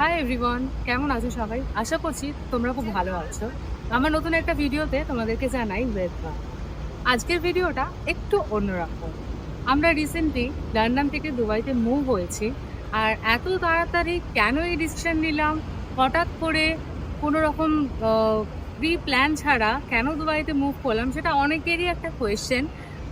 Hi everyone কেমন আছো সবাই? আশা করছি তোমরা খুব ভালো আছো। আমার নতুন একটা ভিডিওতে তোমাদেরকে জানাই ওয়েলকাম আজকের ভিডিওটা একটু অন্যরকম। আমরা রিসেন্টলি লন্ডন থেকে দুবাইতে মুভ হয়েছি আর এত তাড়াতাড়ি কেন এই ডিসিশন নিলাম? হঠাৎ করে কোনো রকম প্রি প্ল্যান ছাড়া কেন দুবাইতে মুভ করলাম সেটা অনেকেরই একটা কোয়েশ্চেন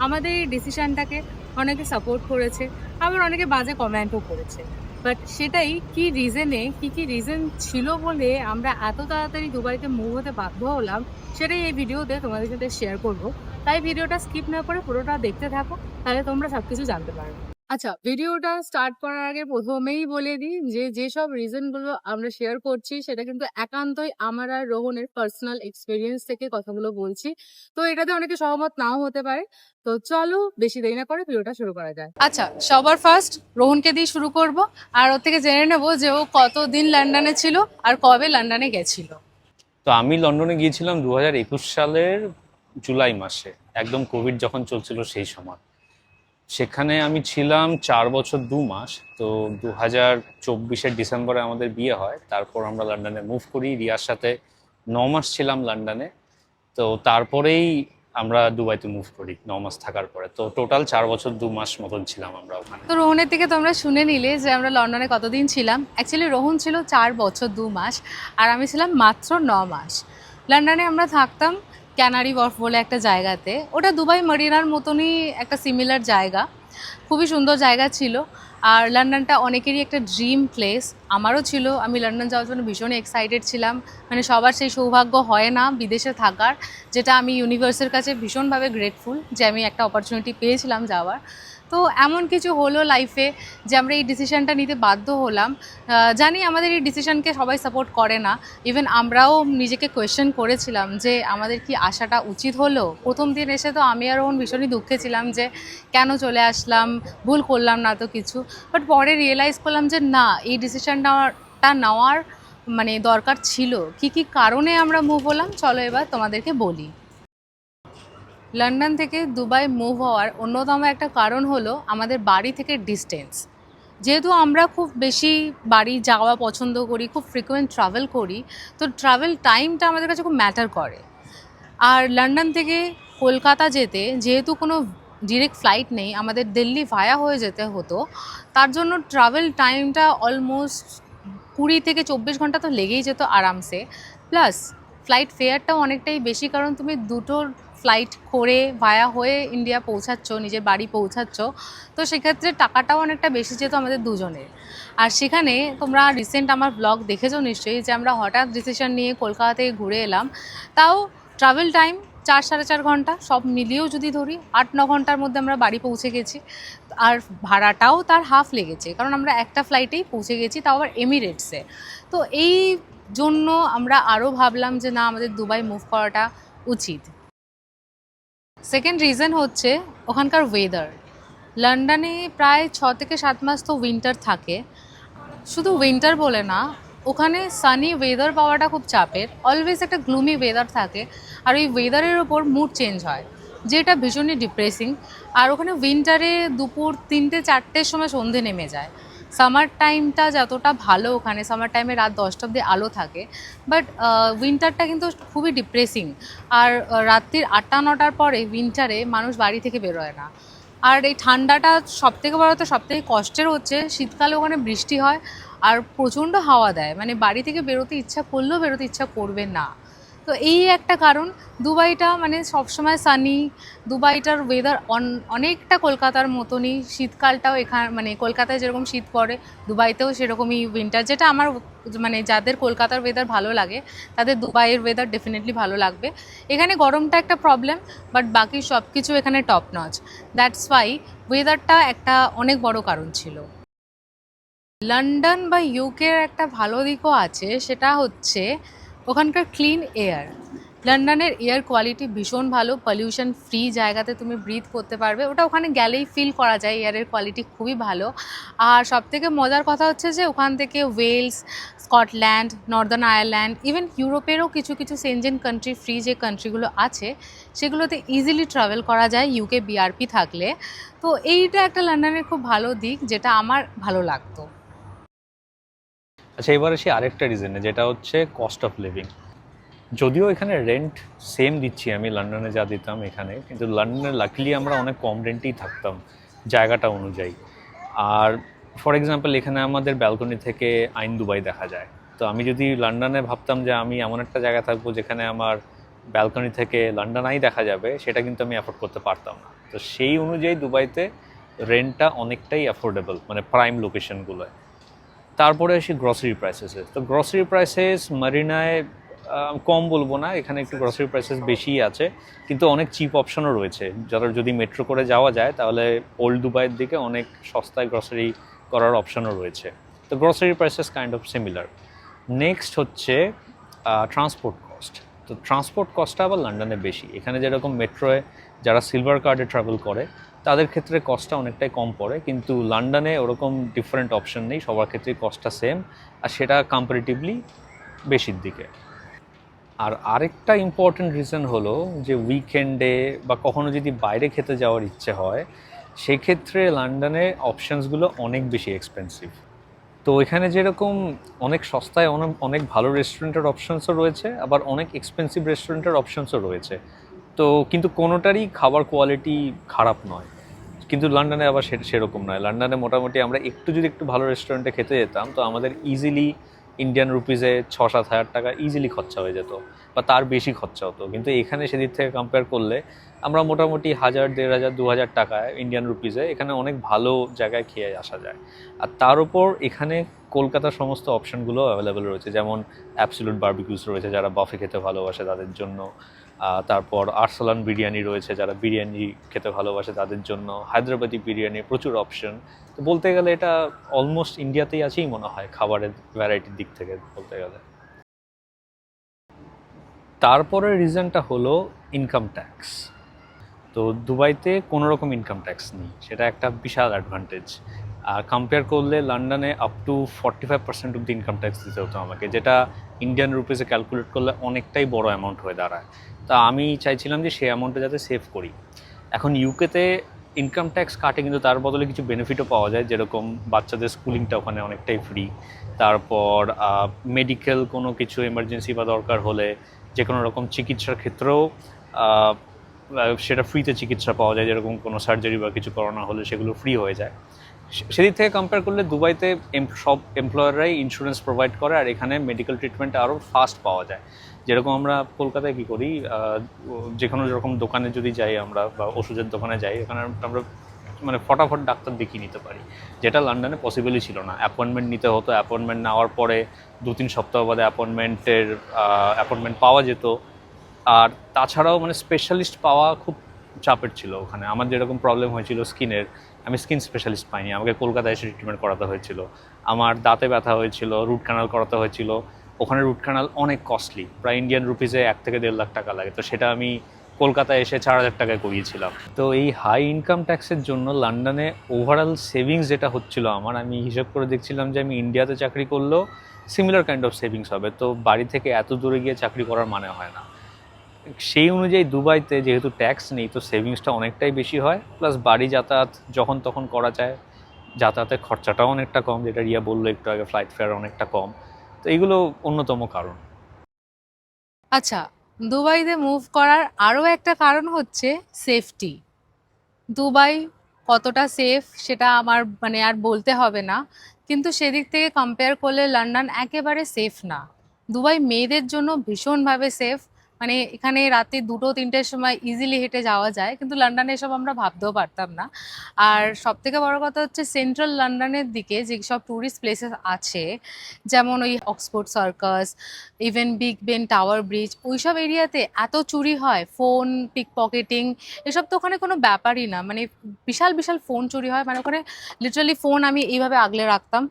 আমাদের এই ডিসিশনটাকে অনেকে সাপোর্ট করেছে, আবার অনেকে বাজে কমেন্টও করেছে। বাট সেটাই কি রিজনে কি কি রিজন ছিল বলে আমরা এত তাড়াতাড়ি দুবাইতে মুভ হতে বাধ্য হলাম, সেটাই এই ভিডিওতে তোমাদের সাথে শেয়ার করব। তাই ভিডিওটা স্কিপ না করে পুরোটা দেখতে থাকো, তাহলে তোমরা সব কিছু জানতে পারবে। আচ্ছা ভিডিওটা স্টার্ট করার আগে প্রথমেই বলে দিই যে যেসব রিজনগুলো আমরা শেয়ার করছি সেটা কিন্তু একান্তই আমার আর রোহনের পার্সোনাল এক্সপিরিয়েন্স থেকে কথাগুলো বলছি। তো এটাতে অনেকে সহমত নাও হতে পারে। তো চলো বেশি দেরি না করে ভিডিওটা শুরু করা যায় আচ্ছা সবার ফার্স্ট রোহনকে দিয়ে শুরু করব আর ওর থেকে জেনে নেব যে ও কতদিন লন্ডনে ছিল আর কবে লন্ডনে গেছিল। তো আমি লন্ডনে গিয়েছিলাম দু হাজার একুশ সালের জুলাই মাসে। একদম কোভিড যখন চলছিল সেই সময়। সেখানে আমি ছিলাম চার বছর দু মাস, তো দু হাজার চব্বিশের ডিসেম্বরে আমাদের বিয়ে হয়। তারপর আমরা লন্ডনে মুভ করি। রিয়ার সাথে ন মাস ছিলাম লন্ডনে। তো তারপরেই আমরা দুবাইতে মুভ করি, ন মাস থাকার পরে। তো টোটাল চার বছর দু মাস মতন ছিলাম আমরা ওখানে। তো রোহনের থেকে তোমরা শুনে নিলে যে আমরা লন্ডনে কতদিন ছিলাম। অ্যাকচুয়ালি রোহন ছিল চার বছর দু মাস, আর আমি ছিলাম মাত্র ন মাস। লন্ডনে আমরা থাকতাম ক্যানারি ওয়ার্ফ বলে একটা জায়গাতে। ওটা দুবাই মারিনার মতনই একটা সিমিলার জায়গা। খুবই সুন্দর জায়গা ছিল। আর লন্ডনটা অনেকেরই একটা ড্রিম প্লেস আমারও ছিল। আমি লন্ডন যাওয়ার জন্য ভীষণ এক্সাইটেড ছিলাম। মানে সবার সেই সৌভাগ্য হয় না বিদেশে থাকার, যেটা আমি ইউনিভার্সের কাছে ভীষণভাবে গ্রেটফুল যে আমি একটা অপরচুনিটি পেয়েছিলাম যাওয়ার। তো এমন কিছু হলো লাইফে যে আমরা এই ডিসিশনটা নিতে বাধ্য হলাম। জানি আমাদের এই ডিসিশনকে সবাই সাপোর্ট করে না। ইভেন আমরাও নিজেকে কোয়েশ্চেন করেছিলাম যে আমাদের কি আসাটা উচিত হলো? প্রথম দিন এসে তো আমি আর ওন ভীষণই দুঃখে ছিলাম যে কেন চলে আসলাম, ভুল করলাম না তো কিছু। বাট পরে রিয়েলাইজ করলাম যে না, এই ডিসিশনটা নেওয়ার মানে দরকার ছিল। কি কি কারণে আমরা মুভ হলাম? চলো এবার তোমাদেরকে বলি। লন্ডন থেকে দুবাই মুভ হওয়ার অন্যতম একটা কারণ হলো আমাদের বাড়ি থেকে ডিস্টেন্স যেহেতু আমরা খুব বেশি বাড়ি যাওয়া পছন্দ করি, খুব ফ্রিকোয়েন্ট ট্রাভেল করি, তো ট্রাভেল টাইমটা আমাদের কাছে খুব ম্যাটার করে। আর লন্ডন থেকে কলকাতা যেতে, যেহেতু কোনো ডিরেক্ট ফ্লাইট নেই, আমাদের দিল্লি ভায়া হয়ে যেতে হতো, তার জন্য ট্রাভেল টাইমটা অলমোস্ট কুড়ি থেকে চব্বিশ ঘণ্টা তো লেগেই যেত আরামসে। প্লাস ফ্লাইট ফেয়ারটাও অনেকটাই বেশি, কারণ তুমি দুটো ফ্লাইট করে ভায়া হয়ে ইন্ডিয়া পৌঁছাচ্ছ, নিজের বাড়ি পৌঁছাচ্ছ, তো সেক্ষেত্রে টাকাটাও অনেকটা বেশি যেত আমাদের দুজনের। আর সেখানে তোমরা রিসেন্ট আমার ব্লগ দেখেছ নিশ্চয়ই, যে আমরা হঠাৎ ডিসিশন নিয়ে কলকাতা থেকে ঘুরে এলাম, তাও ট্রাভেল টাইম চার, সাড়ে চার ঘণ্টা, সব মিলিয়েও যদি ধরি আট, ন ঘণ্টার মধ্যে আমরা বাড়ি পৌঁছে গেছি। আর ভাড়াটাও তার হাফ লেগেছে, কারণ আমরা একটা ফ্লাইটেই পৌঁছে গেছি, তাও আবার এমিরেটসে তো এই জন্য আমরা আরও ভাবলাম যে না, আমাদের দুবাই মুভ করাটা উচিত। সেকেন্ড রিজন হচ্ছে ওখানকার ওয়েদার লন্ডনে প্রায় ছ থেকে সাত মাস তো উইন্টার থাকে। শুধু উইন্টার বলে না, ওখানে সানি ওয়েদার পাওয়াটা খুব চাপের। অলওয়েজ একটা গ্লুমি ওয়েদার থাকে আর ওই ওয়েদারের ওপর মুড চেঞ্জ হয়, যেটা ভীষণই ডিপ্রেসিং আর ওখানে উইন্টারে দুপুর তিনটে, চারটের সময় সন্ধে নেমে যায়। সামার টাইমটা যতটা ভালো ওখানে সামার টাইমে রাত দশটা অব্দি আলো থাকে বাট উইন্টারটা কিন্তু খুবই ডিপ্রেসিং আর রাত্রির আটটা, নটার পরে উইন্টারে মানুষ বাড়ি থেকে বেরোয় না। আর এই ঠান্ডাটা সবথেকে বড় তো সবথেকে কষ্টের হচ্ছে, শীতকালে ওখানে বৃষ্টি হয় আর প্রচণ্ড হাওয়া দেয়। মানে বাড়ি থেকে বেরোতে ইচ্ছা করলেও বেরোতে ইচ্ছা করবে না। তো এই একটা কারণ, দুবাইটা মানে সবসময় সানি দুবাইটার ওয়েদার অনেকটা কলকাতার মতনই। শীতকালটাও এখানে মানে কলকাতায় যেরকম শীত পড়ে, দুবাইতেও সেরকমই উইন্টার যেটা আমার মানে যাদের কলকাতার ওয়েদার ভালো লাগে, তাদের দুবাইয়ের ওয়েদার ডেফিনেটলি ভালো লাগবে। এখানে গরমটা একটা প্রবলেম বাট বাকি সব কিছু এখানে টপ নচ দ্যাটস ওয়াই ওয়েদারটা একটা অনেক বড় কারণ ছিল। লন্ডন বা ইউকের একটা ভালো দিকও আছে, সেটা হচ্ছে ওখানকার ক্লিন এয়ার লন্ডনের এয়ার কোয়ালিটি ভীষণ ভালো পলিউশন ফ্রি জায়গাতে তুমি ব্রিথ করতে পারবে। ওটা ওখানে গেলেই ফিল করা যায় এয়ারের কোয়ালিটি খুবই ভালো। আর সবথেকে মজার কথা হচ্ছে যে, ওখান থেকে Wales Scotland Northern Ireland even ইউরোপেরও কিছু কিছু সেনজেন কান্ট্রি ফ্রি যে কান্ট্রিগুলো আছে, সেগুলোতে ইজিলি ট্রাভেল করা যায় ইউকে বিআরপি থাকলে। তো এইটা একটা লন্ডনের খুব ভালো দিক, যেটা আমার ভালো লাগতো। আচ্ছা এবার আসি আরেকটা রিজনে যেটা হচ্ছে কস্ট অফ লিভিং যদিও এখানে রেন্ট সেম দিচ্ছি আমি লন্ডনে যা দিতাম এখানে, কিন্তু লন্ডনে লাকলি আমরা অনেক কম রেন্টেই থাকতাম, জায়গাটা অনুযায়ী। আর ফর এক্সাম্পল এখানে আমাদের ব্যালকনি থেকে আইন দুবাই দেখা যায়। তো আমি যদি লন্ডনে ভাবতাম যে আমি এমন একটা জায়গা থাকব যেখানে আমার ব্যালকনি থেকে লন্ডন আই দেখা যাবে, সেটা কিন্তু আমি অ্যাফোর্ড করতে পারতাম না। তো সেই অনুযায়ী দুবাইতে রেন্টটা অনেকটাই অ্যাফোর্ডেবল মানে প্রাইম লোকেশনগুলোয় তারপরে আসি গ্রসারি প্রাইসেসে তো গ্রসারি প্রাইসেস মারিনায় কম বলব না, এখানে একটু গ্রসারি প্রাইসেস বেশিই আছে, কিন্তু অনেক চিপ অপশনও রয়েছে। যারা যদি মেট্রো করে যাওয়া যায়, তাহলে ওল্ড দুবাইয়ের দিকে অনেক সস্তায় গ্রসারি করার অপশনও রয়েছে। তো grocery prices kind of similar next হচ্ছে ট্রান্সপোর্ট কস্ট তো ট্রান্সপোর্ট কস্টটা আবার লন্ডনে বেশি। এখানে যেরকম মেট্রোয় যারা সিলভার কার্ডে ট্রাভেল করে তাদের ক্ষেত্রে কস্টটা অনেকটাই কম পড়ে, কিন্তু লন্ডনে ওরকম ডিফারেন্ট অপশন নেই, সবার ক্ষেত্রে কস্টটা সেম আর সেটা কম্পারেটিভলি বেশির দিকে। আর আরেকটা ইম্পর্টেন্ট রিজন হলো যে উইকেন্ডে বা কখনো যদি বাইরে খেতে যাওয়ার ইচ্ছে হয়, সেক্ষেত্রে লন্ডনে অপশানসগুলো অনেক বেশি এক্সপেন্সিভ তো এখানে যেরকম অনেক সস্তায়, অনেক অনেক ভালো রেস্টুরেন্টের অপশানসও রয়েছে, আবার অনেক এক্সপেন্সিভ রেস্টুরেন্টের অপশানসও রয়েছে। তো কিন্তু কোনোটারই খাবার কোয়ালিটি খারাপ নয়। কিন্তু লন্ডনে আবার সেরকম নয়। লন্ডনে মোটামুটি আমরা একটু যদি একটু ভালো রেস্টুরেন্টে খেতে যেতাম, তো আমাদের ইজিলি ইন্ডিয়ান রুপিজে ছ সাত হাজার টাকা ইজিলি খরচা হয়ে যেত বা তার বেশি খরচা হতো। কিন্তু এখানে সেদিক থেকে কম্পেয়ার করলে আমরা মোটামুটি হাজার, দেড় হাজার, দু হাজার টাকায় ইন্ডিয়ান রুপিজে এখানে অনেক ভালো জায়গায় খেয়ে আসা যায়। আর তার উপর এখানে কলকাতার সমস্ত অপশনগুলো অ্যাভেলেবেল রয়েছে। যেমন অ্যাবসলিউট বার্বিকিউস রয়েছে যারা বাফে খেতে ভালোবাসে তাদের জন্য। তারপর আরসালান বিরিয়ানি রয়েছে, যারা বিরিয়ানি খেতে ভালোবাসে তাদের জন্য। হায়দ্রাবাদি বিরিয়ানি প্রচুর অপশন তো বলতে গেলে এটা অলমোস্ট ইন্ডিয়াতেই আছেই মনে হয়, খাবারের ভ্যারাইটির দিক থেকে বলতে গেলে। তারপরের রিজনটা হলো ইনকাম ট্যাক্স তো দুবাইতে কোনো রকম ইনকাম ট্যাক্স নেই, সেটা একটা বিশাল অ্যাডভান্টেজ আর কম্পেয়ার করলে লন্ডনে up to forty five percent of the income tax দিতে হতো আমাকে, যেটা ইন্ডিয়ান রুপিসে ক্যালকুলেট করলে অনেকটাই বড় অ্যামাউন্ট হয়ে দাঁড়ায়। তা আমি চাইছিলাম যে সেই অ্যামাউন্টটা যাতে সেভ করি। এখন ইউকেতে ইনকাম ট্যাক্স কাটে কিন্তু তার বদলে কিছু বেনিফিটও পাওয়া যায়, যেরকম বাচ্চাদের স্কুলিংটা ওখানে অনেকটাই ফ্রি তারপর মেডিকেল কোনো কিছু এমার্জেন্সি বা দরকার হলে যে কোনো রকম চিকিৎসার ক্ষেত্রেও সেটা ফ্রিতে চিকিৎসা পাওয়া যায়, যেরকম কোনো সার্জারি বা কিছু করানো হলে সেগুলো ফ্রি হয়ে যায়। সেদিক থেকে কম্পেয়ার করলে দুবাইতে সব এমপ্লয়াররাই ইন্স্যুরেন্স প্রোভাইড করে আর এখানে মেডিকেল ট্রিটমেন্ট আরও ফাস্ট পাওয়া যায়। যেরকম আমরা কলকাতায় কী করি যে কোনো রকম দোকানে যদি যাই আমরা বা ওষুধের দোকানে যাই, এখানে আমরা মানে ফটাফট ডাক্তার দেখিয়ে নিতে পারি। যেটা লন্ডনে পসিবলই ছিল না। অ্যাপয়েন্টমেন্ট নিতে হতো অ্যাপয়েন্টমেন্ট নেওয়ার পরে দু তিন সপ্তাহ বাদে অ্যাপয়েন্টমেন্টের অ্যাপয়েন্টমেন্ট পাওয়া যেত। আর তাছাড়াও মানে স্পেশালিস্ট পাওয়া খুব চাপের ছিল ওখানে। আমার যেরকম প্রবলেম হয়েছিল স্কিনের আমি স্কিন স্পেশালিস্ট পাইনি। আমাকে কলকাতায় এসে ট্রিটমেন্ট করাতে হয়েছিল। আমার দাঁতে ব্যথা হয়েছিল রুট কানাল করাতে হয়েছিল। ওখানে রুট কানাল অনেক কস্টলি প্রায় ইন্ডিয়ান রুপিসে এক থেকে দেড় লাখ টাকা লাগে। তো সেটা আমি কলকাতায় এসে চার হাজার টাকায় করিয়েছিলাম। তো এই হাই ইনকাম ট্যাক্সের জন্য লন্ডনে ওভারঅল সেভিংস যেটা হচ্ছিল আমার, আমি হিসেব করে দেখছিলাম যে আমি ইন্ডিয়াতে চাকরি করলেও সিমিলার কাইন্ড অফ সেভিংস হবে। তো বাড়ি থেকে এত দূরে গিয়ে চাকরি করার মানে হয় না। সেই অনুযায়ী দুবাইতে যেহেতু ট্যাক্স নেই, তো সেভিংসটা অনেকটাই বেশি হয় প্লাস বাড়ি যাতায়াত যখন তখন করা যায় যাতায়াতের খরচাটাও অনেকটা কম, যেটা রিয়া বলল একটু আগে ফ্লাইট ফেয়ার অনেকটা কম। তো এগুলো অন্যতম কারণ। আচ্ছা দুবাইতে মুভ করার আরও একটা কারণ হচ্ছে সেফটি দুবাই কতটা সেফ সেটা আমার মানে আর বলতে হবে না, কিন্তু সেদিক থেকে কম্পেয়ার করলে লন্ডন একেবারে সেফ না। দুবাই মেয়েদের জন্য ভীষণভাবে সেফ মানে এখানে রাতে দুটো, তিনটের সময় ইজিলি হেঁটে যাওয়া যায়, কিন্তু লন্ডনে এসব আমরা ভাবতেও পারতাম না। আর সব থেকে বড় কথা হচ্ছে সেন্ট্রাল লন্ডনের দিকে যেসব ট্যুরিস্ট প্লেসেস আছে, যেমন ওই Oxford Circus even Big Ben Tower Bridge ওইসব এরিয়াতে এত চুরি হয় ফোন পিক পকেটিং এসব তো ওখানে কোনো ব্যাপারই না। মানে বিশাল বিশাল ফোন চুরি হয় মানে ওখানে লিটারালি ফোন আমি এইভাবে আগলে রাখতাম,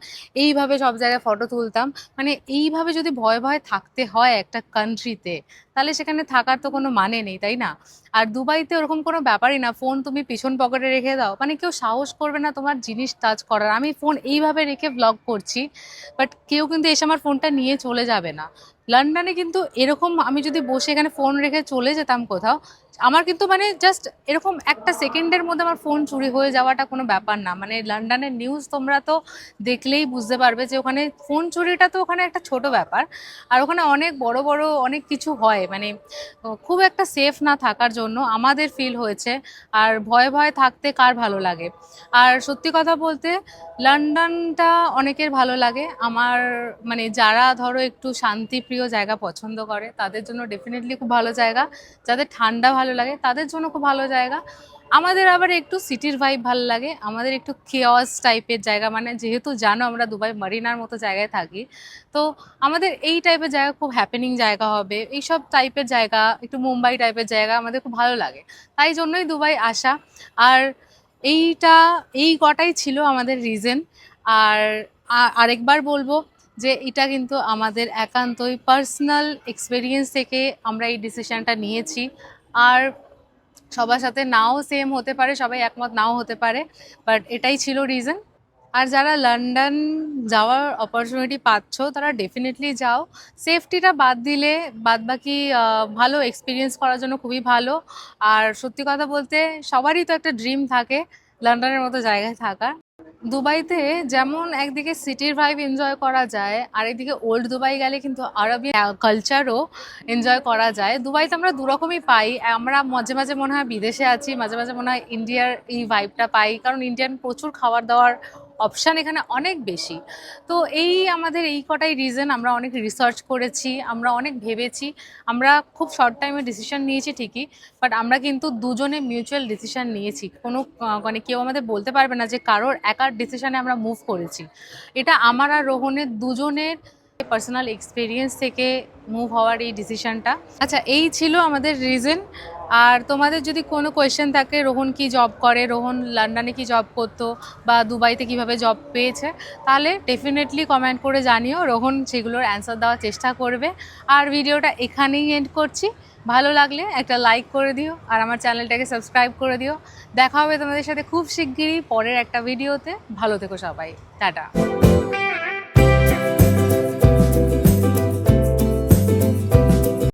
এইভাবে সব জায়গায় ফটো তুলতাম। মানে এইভাবে যদি ভয় ভয় থাকতে হয় একটা কান্ট্রিতে তাহলে সেখানে থাকার তো কোনো মানে নেই, তাই না? আর দুবাইতে ওরকম কোনো ব্যাপারই না, ফোন তুমি পিছন পকেটে রেখে দাও। মানে কেউ সাহস করবে না তোমার জিনিস টাচ করার। আমি ফোন এইভাবে রেখে ব্লগ করছি বাট কেউ কিন্তু এসে আমার ফোনটা নিয়ে চলে যাবে না। লন্ডনে কিন্তু এরকম আমি যদি বসে এখানে ফোন রেখে চলে যেতাম কোথাও আমার কিন্তু মানে জাস্ট এরকম একটা সেকেন্ডের মধ্যে আমার ফোন চুরি হয়ে যাওয়াটা কোনো ব্যাপার না। মানে লন্ডনের নিউজ তোমরা তো দেখলেই বুঝতে পারবে যে ওখানে ফোন চুরিটা তো ওখানে একটা ছোট ব্যাপার। আর ওখানে অনেক বড় বড় অনেক কিছু হয়। মানে খুব একটা সেফ না থাকার জন্য আমাদের ফিল হয়েছে। আর ভয়ে ভয়ে থাকতে কার ভালো লাগে? আর সত্যি কথা বলতে লন্ডনটা অনেকের ভালো লাগে। আমার মানে যারা ধরো একটু শান্তিপ্রিয় জায়গা পছন্দ করে, তাদের জন্য ডেফিনেটলি খুব ভালো জায়গা। যাদের ঠান্ডা লাগে, তাদের জন্য খুব ভালো জায়গা। আমাদের আবার একটু সিটির ভাইব ভালো লাগে, আমাদের একটু কেওয়াস টাইপের জায়গা মানে যেহেতু জানো আমরা দুবাই মারিনার মতো জায়গায় থাকি, তো আমাদের এই টাইপের জায়গা খুব হ্যাপেনিং জায়গা হবে। এইসব টাইপের জায়গা, একটু মুম্বাই টাইপের জায়গা আমাদের খুব ভালো লাগে। তাই জন্যই দুবাই আসা। আর এইটা, এই কটাই ছিল আমাদের রিজন আর আরেকবার বলব যে এটা কিন্তু আমাদের একান্তই পার্সোনাল এক্সপিরিয়েন্স থেকে আমরা এই ডিসিশনটা নিয়েছি। আর সবার সাথে নাও সেম হতে পারে, সবাই একমত নাও হতে পারে বাট এটাই ছিল রিজন আর যারা লন্ডন যাওয়ার অপরচুনিটি পাচ্ছ, তারা ডেফিনেটলি যাও। সেফটিটা বাদ দিলে, বাদ বাকি ভালো এক্সপিরিয়েন্স করার জন্য খুবই ভালো। আর সত্যি কথা বলতে, সবারই তো একটা ড্রিম থাকে লন্ডনের মতো জায়গায় থাকার। দুবাইতে যেমন একদিকে সিটির ভাইব এনজয় করা যায় আর একদিকে ওল্ড দুবাই গেলে কিন্তু আরবি কালচারও এনজয় করা যায়। দুবাইতে আমরা দুরকমই পাই, আমরা মাঝে মাঝে মনে হয় বিদেশে আছি, মাঝে মাঝে মনে হয় ইন্ডিয়ার এই ভাইবটা পাই, কারণ ইন্ডিয়ান প্রচুর খাবার দাবার অপশান এখানে অনেক বেশি। তো এই আমাদের এই কটাই রিজন আমরা অনেক রিসার্চ করেছি, আমরা অনেক ভেবেছি, আমরা খুব শর্ট টাইমে ডিসিশন নিয়েছি ঠিকই বাট আমরা কিন্তু দুজনে মিউচুয়াল ডিসিশন নিয়েছি। কোনো মানে কেউ আমাদের বলতে পারবে না যে কারোর একার ডিসিশানে আমরা মুভ করেছি। এটা আমার আর রোহনের দুজনের পার্সোনাল এক্সপিরিয়েন্স থেকে মুভ হওয়ার এই ডিসিশনটা আচ্ছা এই ছিল আমাদের রিজন আর তোমাদের যদি কোনো কোয়েশ্চেন থাকে, রোহন কি জব করে? রোহন লন্ডনে কি জব করতো? বা দুবাইতে কীভাবে জব পেয়েছে? তাহলে ডেফিনেটলি কমেন্ট করে জানিও। রোহন সেগুলোর অ্যান্সার দেওয়ার চেষ্টা করবে। আর ভিডিওটা এখানেই এন্ড করছি। ভালো লাগলে একটা লাইক করে দিও। আর আমার চ্যানেলটাকে সাবস্ক্রাইব করে দিও। দেখা হবে তোমাদের সাথে খুব শিগগিরই পরের একটা ভিডিওতে ভালো থেকো সবাই। টাটা।